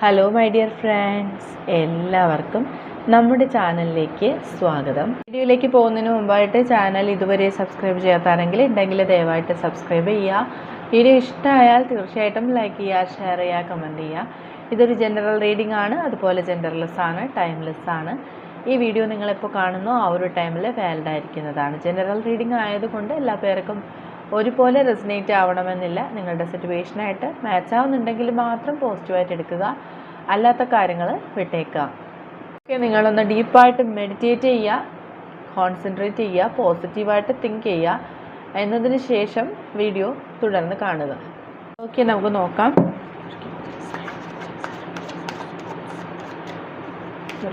Hello my dear friends എല്ലാവർക്കും നമ്മുടെ ചാനലിലേക്ക് സ്വാഗതം. വീഡിയോയിലേക്ക് പോകുന്നതിന് മുമ്പായിട്ട് ചാനൽ ഇതുവരെ സബ്സ്ക്രൈബ് ചെയ്യാത്താണെങ്കിൽ ഉണ്ടെങ്കിൽ ദയവായിട്ട് സബ്സ്ക്രൈബ് ചെയ്യുക. വീഡിയോ ഇഷ്ടമായാൽ തീർച്ചയായിട്ടും ലൈക്ക് ചെയ്യുക ഷെയർ ചെയ്യുക കമന്റ് ചെയ്യുക. ഇതൊരു ജനറൽ റീഡിംഗ് ആണ്. അതുപോലെ ജെൻഡർലെസ് ആണ് ടൈംലെസ് ആണ്. ഈ വീഡിയോ നിങ്ങളിപ്പോൾ കാണുന്നു ആ ഒരു ടൈമിൽ വാലിഡ് ആയിരിക്കുന്നതാണ്. ജനറൽ റീഡിംഗ് ആയതുകൊണ്ട് എല്ലാ പേർക്കും ഒരുപോലെ റെസിനേറ്റ് ആവണമെന്നില്ല. നിങ്ങളുടെ സിറ്റുവേഷനായിട്ട് മാച്ച് ആവുന്നുണ്ടെങ്കിൽ മാത്രം പോസിറ്റീവായിട്ട് എടുക്കുക. അല്ലാത്ത കാര്യങ്ങൾ വിട്ടേക്കുക. ഓക്കെ നിങ്ങളൊന്ന് ഡീപ്പായിട്ട് മെഡിറ്റേറ്റ് ചെയ്യുക. കോൺസെൻട്രേറ്റ് ചെയ്യുക. പോസിറ്റീവായിട്ട് തിങ്ക് ചെയ്യുക. എന്നതിന് ശേഷം വീഡിയോ തുടർന്ന് കാണുക. ഓക്കെ നമുക്ക് നോക്കാം.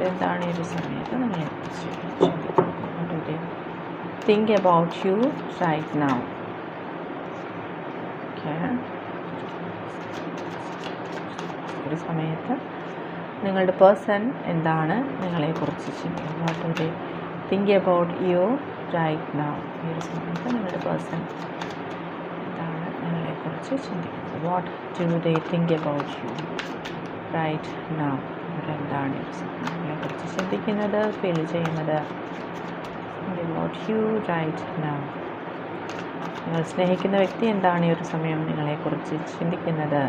എന്താണ് ഈ ഒരു സമയത്ത് നിങ്ങൾ think about you right now okay ഒരു സമയത്ത് നിങ്ങളുടെ പേഴ്സൺ എന്താണ് നിങ്ങളെക്കുറിച്ച് ചിന്തിക്കുന്നത്? Think about you right now ഈ ഒരു സമയത്ത് നിങ്ങളുടെ പേഴ്സൺ എന്താണ് നിങ്ങളെക്കുറിച്ച് ചിന്തിക്കുന്നത്? What do they think about you right now അവരെന്താണ് ഒരു നിങ്ങളെക്കുറിച്ച് ചിന്തിക്കുന്നത് ഫീൽ ചെയ്യുന്നത്? അബൌട്ട് യു റൈറ്റ് നൗ നിങ്ങൾ സ്നേഹിക്കുന്ന വ്യക്തി എന്താണ് ഈ ഒരു സമയം നിങ്ങളെക്കുറിച്ച് ചിന്തിക്കുന്നത്?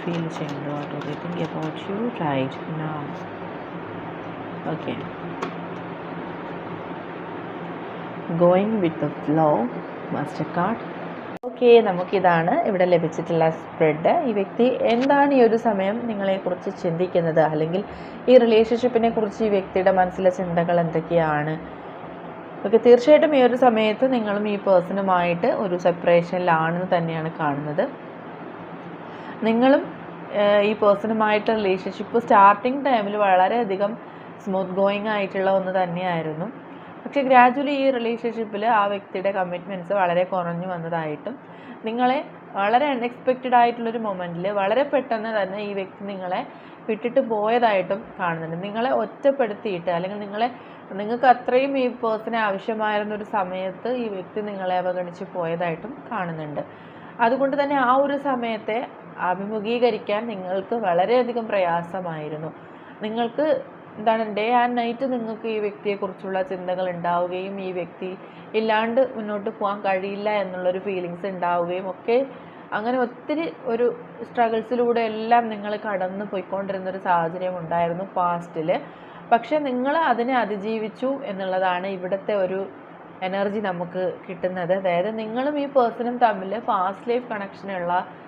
ഫീൽ ചെയ്യുന്നത്. What do they think about you right now okay going with the flow master card okay നമുക്കിതാണ് ഇവിടെ ലഭിച്ചിട്ടുള്ള സ്പ്രെഡ് ഈ വ്യക്തി എന്താണ് ഈ ഒരു സമയം നിങ്ങളെക്കുറിച്ച് ചിന്തിക്കുന്നത്? അല്ലെങ്കിൽ ഈ റിലേഷൻഷിപ്പിനെ കുറിച്ച് ഈ വ്യക്തിയുടെ മനസ്സിലെ ചിന്തകൾ എന്തൊക്കെയാണ്? ഓക്കെ തീർച്ചയായിട്ടും ഈ ഒരു സമയത്ത് നിങ്ങളും ഈ പേഴ്സണുമായിട്ട് ഒരു സെപ്പറേഷനിലാണെന്ന് തന്നെയാണ് കാണുന്നത്. നിങ്ങളും ഈ പേഴ്സണുമായിട്ട് റിലേഷൻഷിപ്പ് സ്റ്റാർട്ടിങ് ടൈമിൽ വളരെയധികം സ്മൂത്ത് ഗോയിങ് ആയിട്ടുള്ള ഒന്ന് തന്നെയായിരുന്നു. പക്ഷേ ഗ്രാജുവലി ഈ റിലേഷൻഷിപ്പിൽ ആ വ്യക്തിയുടെ കമ്മിറ്റ്മെന്റ്സ് വളരെ കുറഞ്ഞു വന്നതായിട്ടും നിങ്ങളെ വളരെ അൺഎക്സ്പെക്റ്റഡ് ആയിട്ടുള്ളൊരു മൊമെന്റിൽ വളരെ പെട്ടെന്ന് തന്നെ ഈ വ്യക്തി നിങ്ങളെ വിട്ടിട്ട് പോയതായിട്ടും കാണുന്നുണ്ട്. നിങ്ങളെ ഒറ്റപ്പെടുത്തിയിട്ട് അല്ലെങ്കിൽ നിങ്ങളെ നിങ്ങൾക്ക് അത്രയും ഈ പേഴ്സണെ ആവശ്യമായിരുന്ന ഒരു സമയത്ത് ഈ വ്യക്തി നിങ്ങളെ അവഗണിച്ച് പോയതായിട്ടും കാണുന്നുണ്ട്. അതുകൊണ്ട് തന്നെ ആ ഒരു സമയത്തെ അഭിമുഖീകരിക്കാൻ നിങ്ങൾക്ക് വളരെയധികം പ്രയാസമായിരുന്നു. നിങ്ങൾക്ക് എന്താണ് ഡേ ആൻഡ് നൈറ്റ് നിങ്ങൾക്ക് ഈ വ്യക്തിയെക്കുറിച്ചുള്ള ചിന്തകൾ ഉണ്ടാവുകയും ഈ വ്യക്തി ഇല്ലാണ്ട് മുന്നോട്ട് പോകാൻ കഴിയില്ല എന്നുള്ളൊരു ഫീലിങ്സ് ഉണ്ടാവുകയും ഒക്കെ അങ്ങനെ ഒത്തിരി ഒരു സ്ട്രഗിൾസിലൂടെ എല്ലാം നിങ്ങൾ കടന്നു പോയിക്കൊണ്ടിരുന്ന ഒരു സാഹചര്യം ഉണ്ടായിരുന്നു പാസ്റ്റിൽ പക്ഷേ നിങ്ങൾ അതിനെ അതിജീവിച്ചു എന്നുള്ളതാണ് ഇവിടുത്തെ ഒരു എനർജി നമുക്ക് കിട്ടുന്നത്. അതായത് നിങ്ങളും ഈ പേഴ്സണും തമ്മിൽ ഫാസ്റ്റ് ലൈഫ് കണക്ഷൻ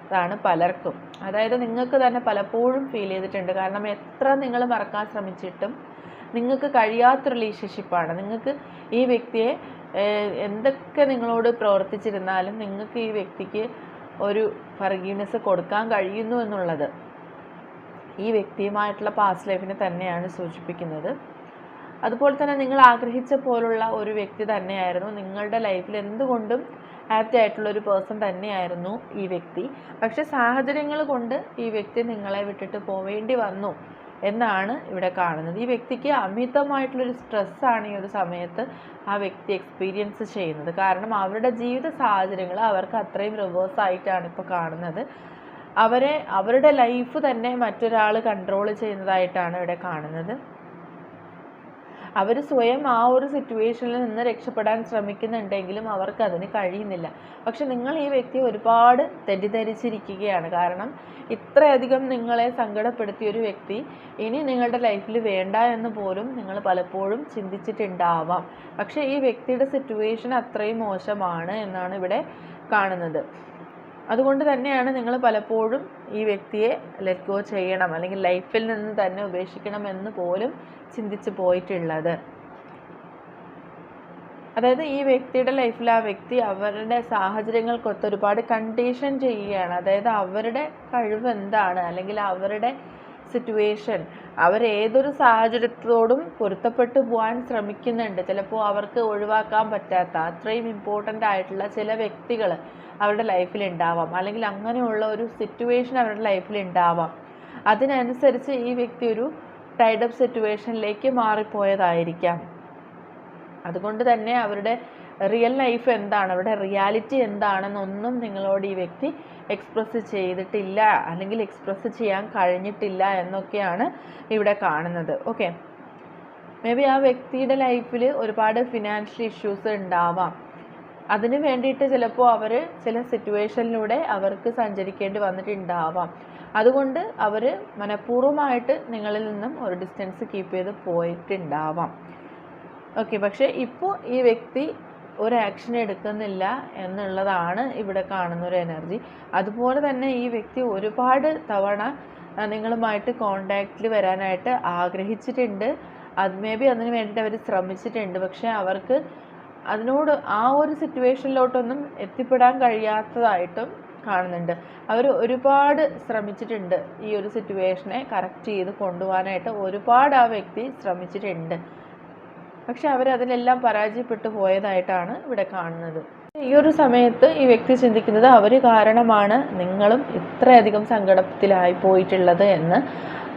ഉള്ളതാണ് പലർക്കും. അതായത് നിങ്ങൾക്ക് തന്നെ പലപ്പോഴും ഫീൽ ചെയ്തിട്ടുണ്ട്. കാരണം എത്ര നിങ്ങൾ മറക്കാൻ ശ്രമിച്ചിട്ടും നിങ്ങൾക്ക് കഴിയാത്ത റിലേഷൻഷിപ്പാണ് നിങ്ങൾക്ക് ഈ വ്യക്തിയെ എന്തൊക്കെ നിങ്ങളോട് പ്രവർത്തിച്ചിരുന്നാലും നിങ്ങൾക്ക് ഈ വ്യക്തിക്ക് ഒരു ഫർഗീനസ് കൊടുക്കാൻ കഴിയുന്നു എന്നുള്ളത് ഈ വ്യക്തിയുമായിട്ടുള്ള പാസ്റ്റ് ലൈഫിനെ തന്നെയാണ് സൂചിപ്പിക്കുന്നത്. അതുപോലെ തന്നെ നിങ്ങൾ ആഗ്രഹിച്ച പോലുള്ള ഒരു വ്യക്തി തന്നെയായിരുന്നു നിങ്ങളുടെ ലൈഫിൽ എന്തുകൊണ്ടും ആപ്റ്റ് ആയിട്ടുള്ള ഒരു പേഴ്സൺ തന്നെയായിരുന്നു ഈ വ്യക്തി. പക്ഷെ സാഹചര്യങ്ങൾ കൊണ്ട് ഈ വ്യക്തി നിങ്ങളെ വിട്ടിട്ട് പോവേണ്ടി വന്നു എന്നാണ് ഇവിടെ കാണുന്നത്. ഈ വ്യക്തിക്ക് അമിതമായിട്ടുള്ളൊരു സ്ട്രെസ്സാണ് ഈ ഒരു സമയത്ത് ആ വ്യക്തി എക്സ്പീരിയൻസ് ചെയ്യുന്നത്. കാരണം അവരുടെ ജീവിത സാഹചര്യങ്ങൾ അവർക്ക് അത്രയും റിവേഴ്സ് ആയിട്ടാണ് ഇപ്പോൾ കാണുന്നത്. അവരെ അവരുടെ ലൈഫ് തന്നെ മറ്റൊരാൾ കൺട്രോൾ ചെയ്യുന്നതായിട്ടാണ് ഇവിടെ കാണുന്നത്. അവർ സ്വയം ആ ഒരു സിറ്റുവേഷനിൽ നിന്ന് രക്ഷപ്പെടാൻ ശ്രമിക്കുന്നുണ്ടെങ്കിലും അവർക്ക് അതിന് കഴിയുന്നില്ല. പക്ഷെ നിങ്ങൾ ഈ വ്യക്തിയെ ഒരുപാട് തെറ്റിദ്ധരിച്ചിരിക്കുകയാണ്. കാരണം ഇത്രയധികം നിങ്ങളെ സങ്കടപ്പെടുത്തിയ ഒരു വ്യക്തി ഇനി നിങ്ങളുടെ ലൈഫിൽ വേണ്ട എന്ന് പോലും നിങ്ങൾ പലപ്പോഴും ചിന്തിച്ചിട്ടുണ്ടാവാം. പക്ഷേ ഈ വ്യക്തിയുടെ സിറ്റുവേഷൻ അത്രയും മോശമാണ് എന്നാണ് ഇവിടെ കാണുന്നത്. അതുകൊണ്ട് തന്നെയാണ് നിങ്ങൾ പലപ്പോഴും ഈ വ്യക്തിയെ ലെറ്റ് ഗോ ചെയ്യണം അല്ലെങ്കിൽ ലൈഫിൽ നിന്ന് തന്നെ ഉപേക്ഷിക്കണം എന്ന് പോലും ചിന്തിച്ച് പോയിട്ടുള്ളത്. അതായത് ഈ വ്യക്തിയുടെ ലൈഫിൽ ആ വ്യക്തി അവരുടെ സാഹചര്യങ്ങൾക്കൊത്ത് ഒരുപാട് കണ്ടീഷൻ ചെയ്യുകയാണ്. അതായത് അവരുടെ കഴിവ് എന്താണ്? അല്ലെങ്കിൽ അവരുടെ സിറ്റുവേഷൻ അവർ ഏതൊരു സാഹചര്യത്തോടും പൊരുത്തപ്പെട്ടു പോകാൻ ശ്രമിക്കുന്നുണ്ട്. ചിലപ്പോൾ അവർക്ക് ഒഴിവാക്കാൻ പറ്റാത്ത അത്രയും ഇമ്പോർട്ടന്റ് ആയിട്ടുള്ള ചില വ്യക്തികൾ അവരുടെ ലൈഫിൽ ഉണ്ടാവാം. അല്ലെങ്കിൽ അങ്ങനെയുള്ള ഒരു സിറ്റുവേഷൻ അവരുടെ ലൈഫിൽ ഉണ്ടാവാം. അതിനനുസരിച്ച് ഈ വ്യക്തി ഒരു ടൈഡപ്പ് സിറ്റുവേഷനിലേക്ക് മാറിപ്പോയതായിരിക്കാം. അതുകൊണ്ട് തന്നെ അവരുടെ റിയൽ ലൈഫ് എന്താണ്? അവരുടെ റിയാലിറ്റി എന്താണെന്നൊന്നും നിങ്ങളോട് ഈ വ്യക്തി എക്സ്പ്രസ് ചെയ്തിട്ടില്ല. അല്ലെങ്കിൽ എക്സ്പ്രസ് ചെയ്യാൻ കഴിഞ്ഞിട്ടില്ല എന്നൊക്കെയാണ് ഇവിടെ കാണുന്നത്. ഓക്കെ മേ ബി ആ വ്യക്തിയുടെ ലൈഫിൽ ഒരുപാട് ഫിനാൻഷ്യൽ ഇഷ്യൂസ് ഉണ്ടാവാം. അതിന് വേണ്ടിയിട്ട് ചിലപ്പോൾ അവർ ചില സിറ്റുവേഷനിലൂടെ അവർക്ക് സഞ്ചരിക്കേണ്ടി വന്നിട്ടുണ്ടാവാം. അതുകൊണ്ട് അവർ മനഃപൂർവമായിട്ട് നിങ്ങളിൽ നിന്നും ഒരു ഡിസ്റ്റൻസ് കീപ്പ് ചെയ്ത് പോയിട്ടുണ്ടാവാം. ഓക്കെ പക്ഷേ ഇപ്പോൾ ഈ വ്യക്തി ഒരു ആക്ഷൻ എടുക്കുന്നില്ല എന്നുള്ളതാണ് ഇവിടെ കാണുന്ന ഒരു എനർജി അതുപോലെ തന്നെ ഈ വ്യക്തി ഒരുപാട് തവണ നിങ്ങളുമായിട്ട് കോണ്ടാക്റ്റിൽ വരാനായിട്ട് ആഗ്രഹിച്ചിട്ടുണ്ട്. അത് മേ ബി അതിന് വേണ്ടിയിട്ട് അവർ ശ്രമിച്ചിട്ടുണ്ട്. പക്ഷേ അവർക്ക് അതിനോട് ആ ഒരു സിറ്റുവേഷനിലോട്ടൊന്നും എത്തിപ്പെടാൻ കഴിയാത്തതായിട്ടും കാണുന്നുണ്ട്. അവർ ഒരുപാട് ശ്രമിച്ചിട്ടുണ്ട് ഈ ഒരു സിറ്റുവേഷനെ കറക്റ്റ് ചെയ്ത് കൊണ്ടുപോകാനായിട്ട്. ഒരുപാട് ആ വ്യക്തി ശ്രമിച്ചിട്ടുണ്ട്. പക്ഷെ അവർ അതിനെല്ലാം പരാജയപ്പെട്ടു പോയതായിട്ടാണ് ഇവിടെ കാണുന്നത്. ഈ ഒരു സമയത്ത് ഈ വ്യക്തി ചിന്തിക്കുന്നത് അവർ കാരണമാണ് നിങ്ങളും ഇത്രയധികം സങ്കടത്തിലായി പോയിട്ടുള്ളത് എന്ന്.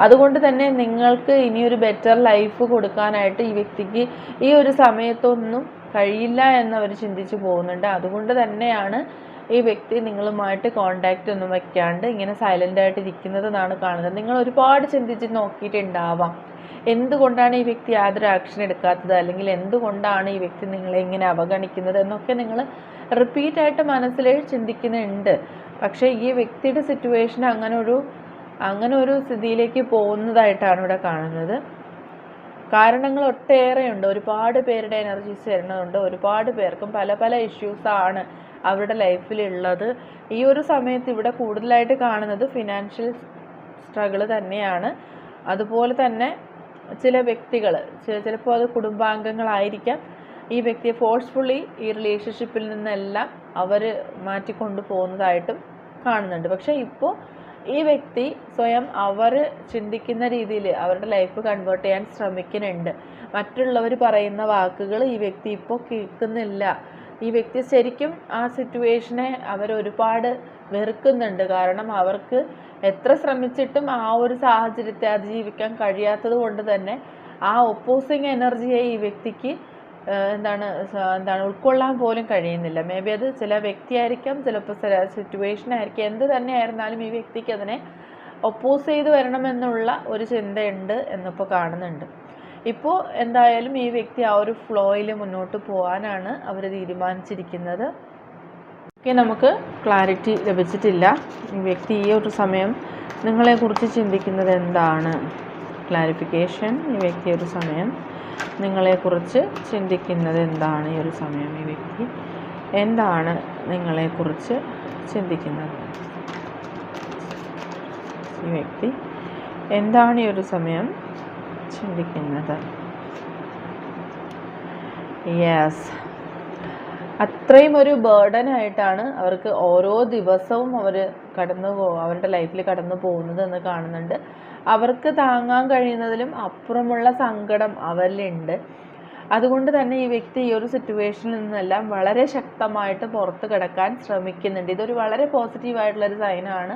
അതുകൊണ്ട് തന്നെ നിങ്ങൾക്ക് ഇനിയൊരു ബെറ്റർ ലൈഫ് കൊടുക്കാനായിട്ട് ഈ വ്യക്തിക്ക് ഈ ഒരു സമയത്തൊന്നും കഴിയില്ല എന്നവർ ചിന്തിച്ചു പോകുന്നുണ്ട്. അതുകൊണ്ട് തന്നെയാണ് ഈ വ്യക്തി നിങ്ങളുമായിട്ട് കോണ്ടാക്റ്റ് ഒന്നും വെക്കാണ്ട് ഇങ്ങനെ സൈലന്റ് ആയിട്ട് ഇരിക്കുന്നതെന്നാണ് കാണുന്നത്. നിങ്ങൾ ഒരുപാട് ചിന്തിച്ച് നോക്കിയിട്ടുണ്ടാവാം. എന്തുകൊണ്ടാണ് ഈ വ്യക്തി യാതൊരു ആക്ഷൻ എടുക്കാത്തത്? അല്ലെങ്കിൽ എന്തുകൊണ്ടാണ് ഈ വ്യക്തി നിങ്ങളെ ഇങ്ങനെ അവഗണിക്കുന്നത്? എന്നൊക്കെ നിങ്ങൾ റിപ്പീറ്റായിട്ട് മനസ്സിൽ ചിന്തിക്കുന്നുണ്ട്. പക്ഷേ ഈ വ്യക്തിയുടെ സിറ്റുവേഷൻ അങ്ങനെ ഒരു അങ്ങനെ ഒരു സ്ഥിതിയിലേക്ക് പോകുന്നതായിട്ടാണ് ഇവിടെ കാണുന്നത്. കാരണങ്ങൾ ഒട്ടേറെയുണ്ട്. ഒരുപാട് പേരുടെ എനർജീസ് വരുന്നതുണ്ട് ഒരുപാട് പേർക്കും പല പല ഇഷ്യൂസാണ് അവരുടെ ലൈഫിലുള്ളത് ഈ ഒരു സമയത്ത് ഇവിടെ കൂടുതലായിട്ട് കാണുന്നത് ഫിനാൻഷ്യൽ സ്ട്രഗിൾ തന്നെയാണ്. അതുപോലെ തന്നെ ചില വ്യക്തികൾ ചിലപ്പോൾ അത് കുടുംബാംഗങ്ങളായിരിക്കാം. ഈ വ്യക്തിയെ ഫോഴ്സ്ഫുള്ളി ഈ റിലേഷൻഷിപ്പിൽ നിന്നെല്ലാം അവർ മാറ്റിക്കൊണ്ടു പോകുന്നതായിട്ടും കാണുന്നുണ്ട്. പക്ഷേ ഇപ്പോൾ ഈ വ്യക്തി സ്വയം അവർ ചിന്തിക്കുന്ന രീതിയിൽ അവരുടെ ലൈഫ് കൺവേർട്ട് ചെയ്യാൻ ശ്രമിക്കുന്നുണ്ട്. മറ്റുള്ളവർ പറയുന്ന വാക്കുകൾ ഈ വ്യക്തി ഇപ്പോൾ കേൾക്കുന്നില്ല. ഈ വ്യക്തി ശരിക്കും ആ സിറ്റുവേഷനെ അവർ ഒരുപാട് വെറുക്കുന്നുണ്ട്. കാരണം അവർക്ക് എത്ര ശ്രമിച്ചിട്ടും ആ ഒരു സാഹചര്യത്തെ അതിജീവിക്കാൻ കഴിയാത്തത് കൊണ്ട് തന്നെ ആ ഒപ്പോസിങ് എനർജിയെ ഈ വ്യക്തിക്ക് എന്താണ് എന്താണ് ഉൾക്കൊള്ളാൻ പോലും കഴിയുന്നില്ല. മേ ബി അത് ചില വ്യക്തിയായിരിക്കാം ചിലപ്പോൾ ചില സിറ്റുവേഷൻ ആയിരിക്കും. എന്ത് തന്നെ ആയിരുന്നാലും ഈ വ്യക്തിക്ക് അതിനെ ഒപ്പോസ് ചെയ്ത് വരണമെന്നുള്ള ഒരു ചിന്തയുണ്ട് എന്നിപ്പോൾ കാണുന്നുണ്ട്. ഇപ്പോൾ എന്തായാലും ഈ വ്യക്തി ആ ഒരു ഫ്ലോയിൽ മുന്നോട്ട് പോകാനാണ് അവർ തീരുമാനിച്ചിരിക്കുന്നത്. ഓക്കെ നമുക്ക് ക്ലാരിറ്റി ലഭിച്ചിട്ടില്ല. ഈ വ്യക്തി ഈ ഒരു സമയം നിങ്ങളെക്കുറിച്ച് ചിന്തിക്കുന്നത് എന്താണ്? ക്ലാരിഫിക്കേഷൻ ഈ വ്യക്തി ഒരു സമയം നിങ്ങളെക്കുറിച്ച് ചിന്തിക്കുന്നത് എന്താണ്? ഈ ഒരു സമയം ഈ വ്യക്തി എന്താണ് നിങ്ങളെക്കുറിച്ച് ചിന്തിക്കുന്നത്? ഈ വ്യക്തി എന്താണ് ഈ ഒരു സമയം ചിന്തിക്കുന്നത്? യെസ് അത്രയും ഒരു ബേർഡൻ ആയിട്ടാണ് അവർക്ക് ഓരോ ദിവസവും അവർ കടന്നു പോ അവരുടെ ലൈഫിൽ കടന്നു പോകുന്നത് എന്ന് കാണുന്നുണ്ട്. അവർക്ക് താങ്ങാൻ കഴിയുന്നതിലും അപ്പുറമുള്ള സങ്കടം അവരിലുണ്ട്. അതുകൊണ്ട് തന്നെ ഈ വ്യക്തി ഈ ഒരു സിറ്റുവേഷനിൽ നിന്നെല്ലാം വളരെ ശക്തമായിട്ട് പുറത്ത് കിടക്കാൻ ശ്രമിക്കുന്നുണ്ട്. ഇതൊരു വളരെ പോസിറ്റീവായിട്ടുള്ളൊരു സൈനാണ്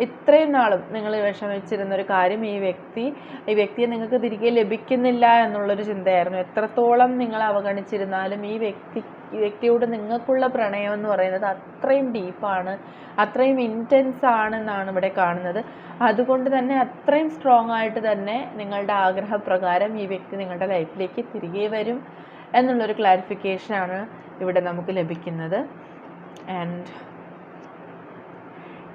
ഇത്രയും നാളും നിങ്ങൾ വിഷമിച്ചിരുന്ന ഒരു കാര്യം ഈ വ്യക്തി ഈ വ്യക്തിയെ നിങ്ങൾക്ക് തിരികെ ലഭിക്കുന്നില്ല എന്നുള്ളൊരു ചിന്തയായിരുന്നു. എത്രത്തോളം നിങ്ങൾ അവഗണിച്ചിരുന്നാലും ഈ വ്യക്തി ഈ വ്യക്തിയോട് നിങ്ങൾക്കുള്ള പ്രണയം എന്ന് പറയുന്നത് അത്രയും ഡീപ്പാണ് അത്രയും ഇന്റൻസ് ആണെന്നാണ് ഇവിടെ കാണുന്നത്. അതുകൊണ്ട് തന്നെ അത്രയും സ്ട്രോങ് ആയിട്ട് തന്നെ നിങ്ങളുടെ ആഗ്രഹപ്രകാരം ഈ വ്യക്തി നിങ്ങളുടെ ലൈഫിലേക്ക് തിരികെ വരും എന്നുള്ളൊരു ക്ലാരിഫിക്കേഷനാണ് ഇവിടെ നമുക്ക് ലഭിക്കുന്നത്. ആൻഡ്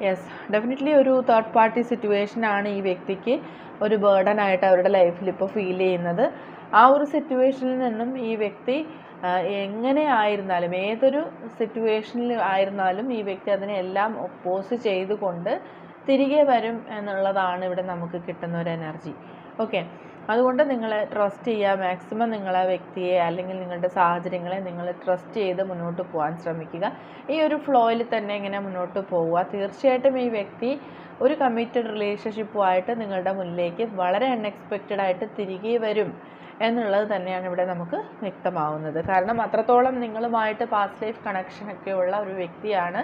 യെസ് ഡെഫിനറ്റ്ലി ഒരു തേർഡ് പാർട്ടി സിറ്റുവേഷൻ ആണ് ഈ വ്യക്തിക്ക് ഒരു ബേർഡൻ ആയിട്ട് അവരുടെ ലൈഫിൽ ഇപ്പോൾ ഫീൽ ചെയ്യുന്നത്. ആ ഒരു സിറ്റുവേഷനിൽ നിന്നും ഈ വ്യക്തി എങ്ങനെ ആയിരുന്നാലും ഏതൊരു സിറ്റുവേഷനിൽ ആയിരുന്നാലും ഈ വ്യക്തി അതിനെ എല്ലാം ഒപ്പോസ് ചെയ്തുകൊണ്ട് തിരികെ വരും എന്നുള്ളതാണ് ഇവിടെ നമുക്ക് കിട്ടുന്ന ഒരു എനർജി ഓക്കെ അതുകൊണ്ട് നിങ്ങളെ ട്രസ്റ്റ് ചെയ്യുക മാക്സിമം നിങ്ങളെ വ്യക്തിയെ അല്ലെങ്കിൽ നിങ്ങളുടെ സാഹചര്യങ്ങളെ നിങ്ങൾ ട്രസ്റ്റ് ചെയ്ത് മുന്നോട്ട് പോകാൻ ശ്രമിക്കുക. ഈ ഒരു ഫ്ലോയിൽ തന്നെ ഇങ്ങനെ മുന്നോട്ട് പോവുക. തീർച്ചയായിട്ടും ഈ വ്യക്തി ഒരു കമ്മിറ്റഡ് റിലേഷൻഷിപ്പുമായിട്ട് നിങ്ങളുടെ മുന്നിലേക്ക് വളരെ അൺഎക്സ്പെക്റ്റഡ് ആയിട്ട് തിരികെ വരും. എന്നുള്ളത് തന്നെയാണ് ഇവിടെ നമുക്ക് വ്യക്തമാവുന്നത്. കാരണം അത്രത്തോളം നിങ്ങളുമായിട്ട് പാസ്റ്റ് ലൈഫ് കണക്ഷനൊക്കെ ഉള്ള ഒരു വ്യക്തിയാണ്.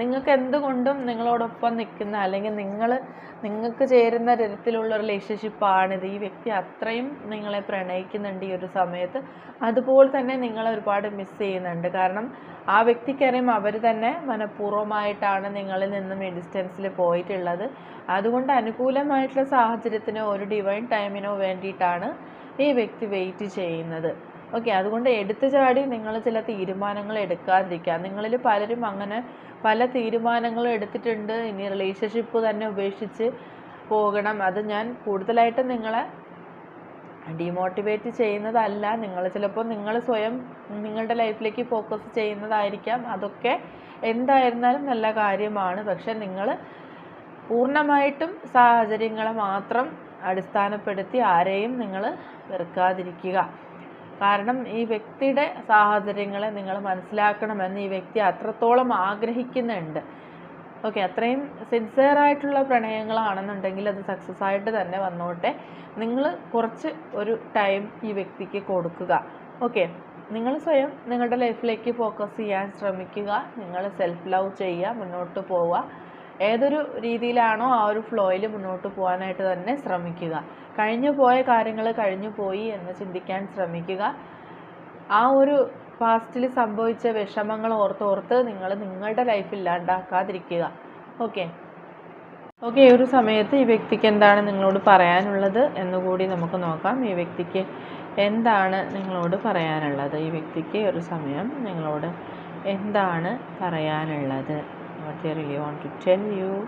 നിങ്ങൾക്ക് എന്തുകൊണ്ടും നിങ്ങളോടൊപ്പം നിൽക്കുന്ന അല്ലെങ്കിൽ നിങ്ങൾ നിങ്ങൾക്ക് ചേരുന്ന തരത്തിലുള്ള റിലേഷൻഷിപ്പാണിത് ഈ വ്യക്തി അത്രയും നിങ്ങളെ പ്രണയിക്കുന്നുണ്ട് ഈ ഒരു സമയത്ത്. അതുപോലെ തന്നെ നിങ്ങളെ ഒരുപാട് മിസ് ചെയ്യുന്നുണ്ട്. കാരണം ആ വ്യക്തിക്കറിയും അവർ തന്നെ മനഃപൂർവമായിട്ടാണ് നിങ്ങളിൽ നിന്നും ഈ ഡിസ്റ്റൻസിൽ പോയിട്ടുള്ളത്. അതുകൊണ്ട് അനുകൂലമായിട്ടുള്ള സാഹചര്യത്തിനോ ഒരു ഡിവൈൻ ടൈമിനോ വേണ്ടിയിട്ടാണ് ഈ വ്യക്തി വെയിറ്റ് ചെയ്യുന്നത്. ഓക്കെ അതുകൊണ്ട് എടുത്തു ചാടി നിങ്ങൾ ചില തീരുമാനങ്ങൾ എടുക്കാതിരിക്കുക. നിങ്ങളിൽ പലരും അങ്ങനെ പല തീരുമാനങ്ങളും എടുത്തിട്ടുണ്ട്. ഇനി റിലേഷൻഷിപ്പ് തന്നെ ഉപേക്ഷിച്ച് പോകണം. അത് ഞാൻ കൂടുതലായിട്ടും നിങ്ങളെ ഡിമോട്ടിവേറ്റ് ചെയ്യുന്നതല്ല. നിങ്ങൾ ചിലപ്പോൾ നിങ്ങൾ സ്വയം നിങ്ങളുടെ ലൈഫിലേക്ക് ഫോക്കസ് ചെയ്യുന്നതായിരിക്കാം. അതൊക്കെ എന്തായിരുന്നാലും നല്ല കാര്യമാണ്. പക്ഷെ നിങ്ങൾ പൂർണമായിട്ടും സാഹചര്യങ്ങളെ മാത്രം അടിസ്ഥാനപ്പെടുത്തി ആരെയും നിങ്ങൾ വെറുക്കാതിരിക്കുക. കാരണം ഈ വ്യക്തിയുടെ സാഹചര്യങ്ങളെ നിങ്ങൾ മനസ്സിലാക്കണമെന്ന് ഈ വ്യക്തി അത്രത്തോളം ആഗ്രഹിക്കുന്നുണ്ട്. ഓക്കെ അത്രയും സിൻസിയർ ആയിട്ടുള്ള പ്രണയങ്ങളാണെന്നുണ്ടെങ്കിൽ അത് സക്സസ് ആയിട്ട് തന്നെ വന്നോട്ടെ. നിങ്ങൾ കുറച്ച് ഒരു ടൈം ഈ വ്യക്തിക്ക് കൊടുക്കുക. ഓക്കെ നിങ്ങൾ സ്വയം നിങ്ങളുടെ ലൈഫിലേക്ക് ഫോക്കസ് ചെയ്യാൻ ശ്രമിക്കുക. നിങ്ങൾ സെൽഫ് ലവ് ചെയ്യുക മുന്നോട്ട് പോവുക. ഏതൊരു രീതിയിലാണോ ആ ഒരു ഫ്ലോയിൽ മുന്നോട്ട് പോകാനായിട്ട് തന്നെ ശ്രമിക്കുക. കഴിഞ്ഞു പോയ കാര്യങ്ങൾ കഴിഞ്ഞു പോയി എന്ന് ചിന്തിക്കാൻ ശ്രമിക്കുക. ആ ഒരു പാസ്റ്റിൽ സംഭവിച്ച വിഷമങ്ങൾ ഓർത്തോർത്ത് നിങ്ങൾ നിങ്ങളുടെ ലൈഫ് ഇല്ലാണ്ടാക്കാതിരിക്കുക. ഓക്കെ ഓക്കെ ഈ ഒരു സമയത്ത് ഈ വ്യക്തിക്ക് എന്താണ് നിങ്ങളോട് പറയാനുള്ളത് എന്നുകൂടി നമുക്ക് നോക്കാം. ഈ വ്യക്തിക്ക് എന്താണ് നിങ്ങളോട് പറയാനുള്ളത്? ഈ വ്യക്തിക്ക് ഒരു സമയം നിങ്ങളോട് എന്താണ് പറയാനുള്ളത്? What you really want to tell you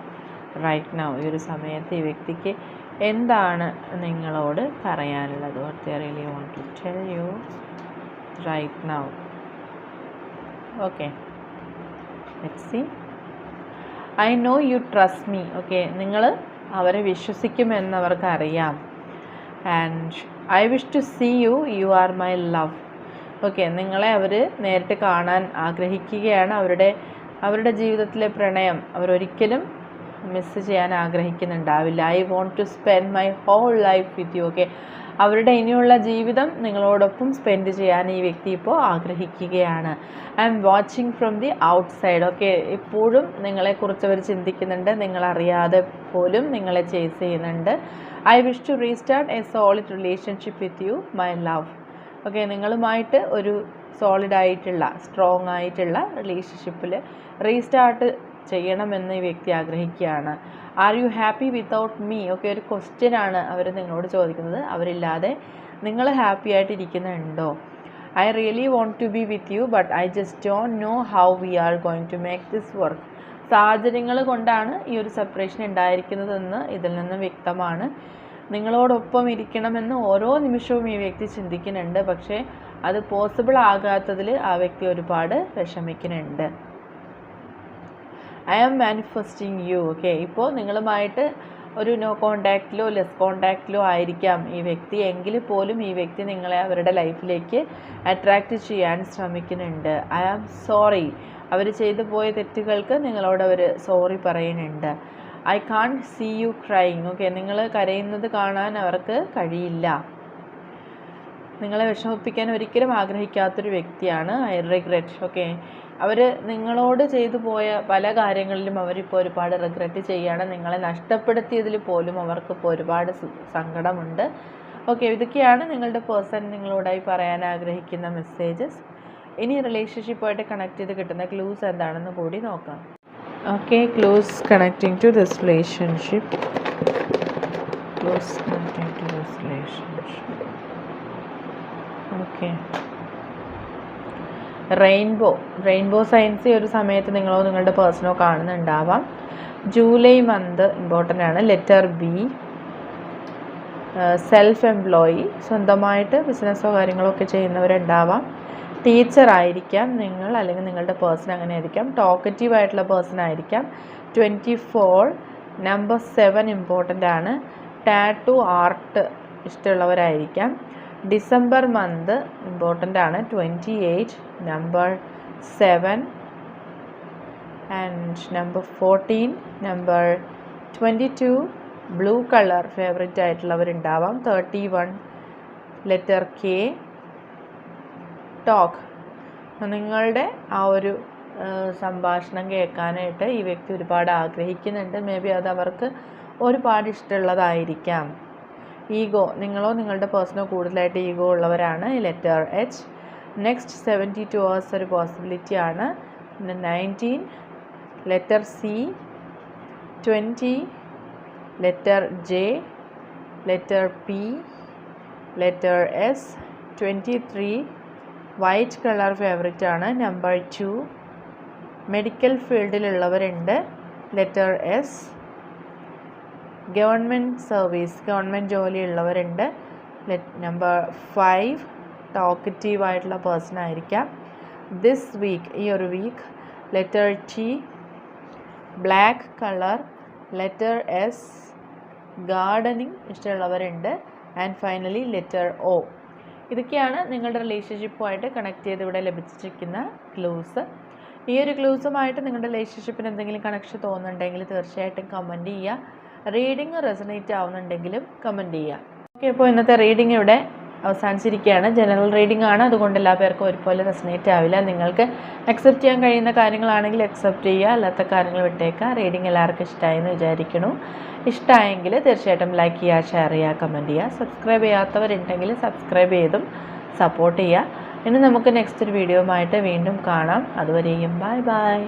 right now. ഈ ഒരു സമയത്ത് ഈ വ്യക്തിക്ക് എന്താണ് നിങ്ങളോട് പറയാനുള്ളത്? What you really want to tell you right now. Okay. See I know you trust me. Okay. നിങ്ങൾ അവരെ വിശ്വസിക്കുമെന്ന് അവർക്കറിയാം and I wish to see you. You are my love. Okay. നിങ്ങളെ അവർ നേരിട്ട് കാണാൻ ആഗ്രഹിക്കുകയാണ്. അവരുടെ അവരുടെ ജീവിതത്തിലെ പ്രണയം അവരൊരിക്കലും മിസ് ചെയ്യാൻ ആഗ്രഹിക്കുന്നുണ്ടാവില്ല. I want to spend my whole life with you okay അവരുടെ ഇനിയുള്ള ജീവിതം നിങ്ങളോടൊപ്പം സ്പെൻഡ് ചെയ്യാൻ ഈ വ്യക്തി ഇപ്പോൾ ആഗ്രഹിക്കുകയാണ്. I'm watching from the outside okay ഇപ്പോഴും നിങ്ങളെക്കുറിച്ച് അവർ ചിന്തിക്കുന്നുണ്ട്. നിങ്ങളറിയാതെ പോലും നിങ്ങളെ ചേസ് ചെയ്യുന്നുണ്ട്. I wish to restart a solid relationship with you my love okay നിങ്ങളുമായിട്ട് ഒരു സോളിഡ് ആയിട്ടുള്ള സ്ട്രോങ് ആയിട്ടുള്ള റിലേഷൻഷിപ്പിൽ റീസ്റ്റാർട്ട് ചെയ്യണമെന്ന് ഈ വ്യക്തി ആഗ്രഹിക്കുകയാണ്. Are you happy without me okay ഒരു ക്വസ്റ്റ്യൻ ആണ് അവർ നിങ്ങളോട് ചോദിക്കുന്നത്. അവരില്ലാതെ നിങ്ങൾ happy ആയിട്ടിരിക്കുന്നുണ്ടോ? I really want to be with you but I just don't know how we are going to make this work സാഹചര്യങ്ങൾ കൊണ്ടാണ് ഈ ഒരു സെപ്പറേഷൻ ഉണ്ടായിരിക്കുന്നതെന്ന് ഇതിൽ നിന്ന് വ്യക്തമാണ്. നിങ്ങളോടൊപ്പം ഇരിക്കണമെന്ന് ഓരോ നിമിഷവും ഈ വ്യക്തി ചിന്തിക്കുന്നുണ്ട്. പക്ഷേ അത് പോസിബിൾ ആകാത്തതിൽ ആ വ്യക്തി ഒരുപാട് വിഷമിക്കുന്നുണ്ട്. I am manifesting you okay ഇപ്പോൾ നിങ്ങളുമായിട്ട് ഒരു നോ കോണ്ടാക്റ്റിലോ ലെസ് കോണ്ടാക്റ്റിലോ ആയിരിക്കാം ഈ വ്യക്തി. എങ്കിൽ പോലും ഈ വ്യക്തി നിങ്ങളെ അവരുടെ ലൈഫിലേക്ക് അട്രാക്റ്റ് ചെയ്യാൻ ശ്രമിക്കുന്നുണ്ട്. ഐ ആം സോറി അവർ ചെയ്തു പോയ തെറ്റുകൾക്ക് നിങ്ങളോട് അവർ സോറി പറയുന്നുണ്ട്. I can see you crying okay നിങ്ങൾ കരയുന്നത് കാണാൻ അവർക്ക് കഴിയില്ല. നിങ്ങളെ വിഷമിപ്പിക്കാൻ ഒരിക്കലും ആഗ്രഹിക്കാത്തൊരു വ്യക്തിയാണ് ഐ റിഗ്രറ്റ് ഓക്കെ അവർ നിങ്ങളോട് ചെയ്തു പോയ പല കാര്യങ്ങളിലും അവരിപ്പോൾ ഒരുപാട് റിഗ്രറ്റ് ചെയ്യുകയാണ് നിങ്ങളെ നഷ്ടപ്പെടുത്തിയതിൽ പോലും അവർക്കിപ്പോൾ ഒരുപാട് സങ്കടമുണ്ട്. ഓക്കെ ഇതൊക്കെയാണ് നിങ്ങളുടെ പേഴ്സൺ നിങ്ങളോടായി പറയാൻ ആഗ്രഹിക്കുന്ന മെസ്സേജസ് ഇനി റിലേഷൻഷിപ്പായിട്ട് കണക്ട് ചെയ്ത് കിട്ടുന്ന ക്ലൂസ് എന്താണെന്ന് കൂടി നോക്കാം. Okay clues connecting to this relationship clues connecting to this relationship okay rainbow rainbow science ഈ ഒരു സമയത്ത് നിങ്ങളോ നിങ്ങളുടെ പേഴ്സണോ കാണുന്നുണ്ടാവാം. ജൂലൈ മന്ത് ഇമ്പോർട്ടന്റ് ആണ്. ലെറ്റർ ബി സെൽഫ് എംപ്ലോയി സ്വന്തമായിട്ട് ബിസിനസ്സോ കാര്യങ്ങളോ ഒക്കെ ചെയ്യുന്നവരുണ്ടാവാം. ടീച്ചർ ആയിരിക്കാം നിങ്ങൾ അല്ലെങ്കിൽ നിങ്ങളുടെ പേഴ്സൺ അങ്ങനെ ആയിരിക്കാം. ടോക്കറ്റീവ് ആയിട്ടുള്ള പേഴ്സൺ ആയിരിക്കാം. Twenty four number seven important ആണ്. ടാറ്റു ആർട്ട് ഇഷ്ടമുള്ളവരായിരിക്കാം. ഡിസംബർ മന്ത് ഇമ്പോർട്ടന്റ് ആണ്. Twenty eight number seven and number fourteen number twenty two blue colour favourite ആയിട്ടുള്ളവരുണ്ടാവാം. Thirty one letter K talk നിങ്ങളുടെ ആ ഒരു സംഭാഷണം കേൾക്കാനായിട്ട് ഈ വ്യക്തി ഒരുപാട് ആഗ്രഹിക്കുന്നുണ്ട്. മേ ബി അത് അവർക്ക് ഒരുപാട് ഇഷ്ടമുള്ളതായിരിക്കാം. ഈഗോ നിങ്ങളോ നിങ്ങളുടെ പേഴ്സണോ കൂടുതലായിട്ട് ഈഗോ ഉള്ളവരാണ് letter H next seventy two hours ഒരു പോസിബിലിറ്റി ആണ്. പിന്നെ nineteen letter C twenty letter J letter P letter S twenty three white colour favourite ആണ് number two medical ഫീൽഡിലുള്ളവരുണ്ട് letter S government service government ജോലിയുള്ളവരുണ്ട്. Number five talkative ആയിട്ടുള്ള person ആയിരിക്കാം. This week ഈ ഒരു week letter T black colour letter S gardening ഇഷ്ടമുള്ളവരുണ്ട്. And finally letter O ഇതൊക്കെയാണ് നിങ്ങളുടെ റിലേഷൻഷിപ്പുമായിട്ട് connect ചെയ്ത് ഇവിടെ ലഭിച്ചിരിക്കുന്ന ക്ലൂസ് ഈ ഒരു ക്ലൂസുമായിട്ട് നിങ്ങളുടെ റിലേഷൻഷിപ്പിന് എന്തെങ്കിലും കണക്ഷൻ തോന്നുന്നുണ്ടെങ്കിൽ തീർച്ചയായിട്ടും കമന്റ് ചെയ്യുക. റീഡിങ് റെസനേറ്റ് ആവുന്നുണ്ടെങ്കിലും കമന്റ് ചെയ്യുക ഓക്കെ അപ്പോൾ ഇന്നത്തെ റീഡിംഗ് ഇവിടെ അവസാനിച്ചിരിക്കുകയാണ്. ജനറൽ റീഡിംഗ് ആണ്. അതുകൊണ്ട് എല്ലാ പേർക്കും ഒരുപോലെ റെസനേറ്റ് ആവില്ല. നിങ്ങൾക്ക് അക്സെപ്റ്റ് ചെയ്യാൻ കഴിയുന്ന കാര്യങ്ങളാണെങ്കിൽ അക്സെപ്റ്റ് ചെയ്യുക. അല്ലാത്ത കാര്യങ്ങൾ വിട്ടേക്കുക. റീഡിംഗ് എല്ലാവർക്കും ഇഷ്ടമായെന്ന് വിചാരിക്കണു ഇഷ്ടമായെങ്കിൽ തീർച്ചയായിട്ടും ലൈക്ക് ചെയ്യുക ഷെയർ ചെയ്യുക കമന്റ് ചെയ്യുക. സബ്സ്ക്രൈബ് ചെയ്യാത്തവരുണ്ടെങ്കിൽ സബ്സ്ക്രൈബ് ചെയ്തും സപ്പോർട്ട് ചെയ്യുക. ഇനി നമുക്ക് നെക്സ്റ്റ് ഒരു വീഡിയോ ആയിട്ട് വീണ്ടും കാണാം. അതുവരെയും ബൈ ബൈ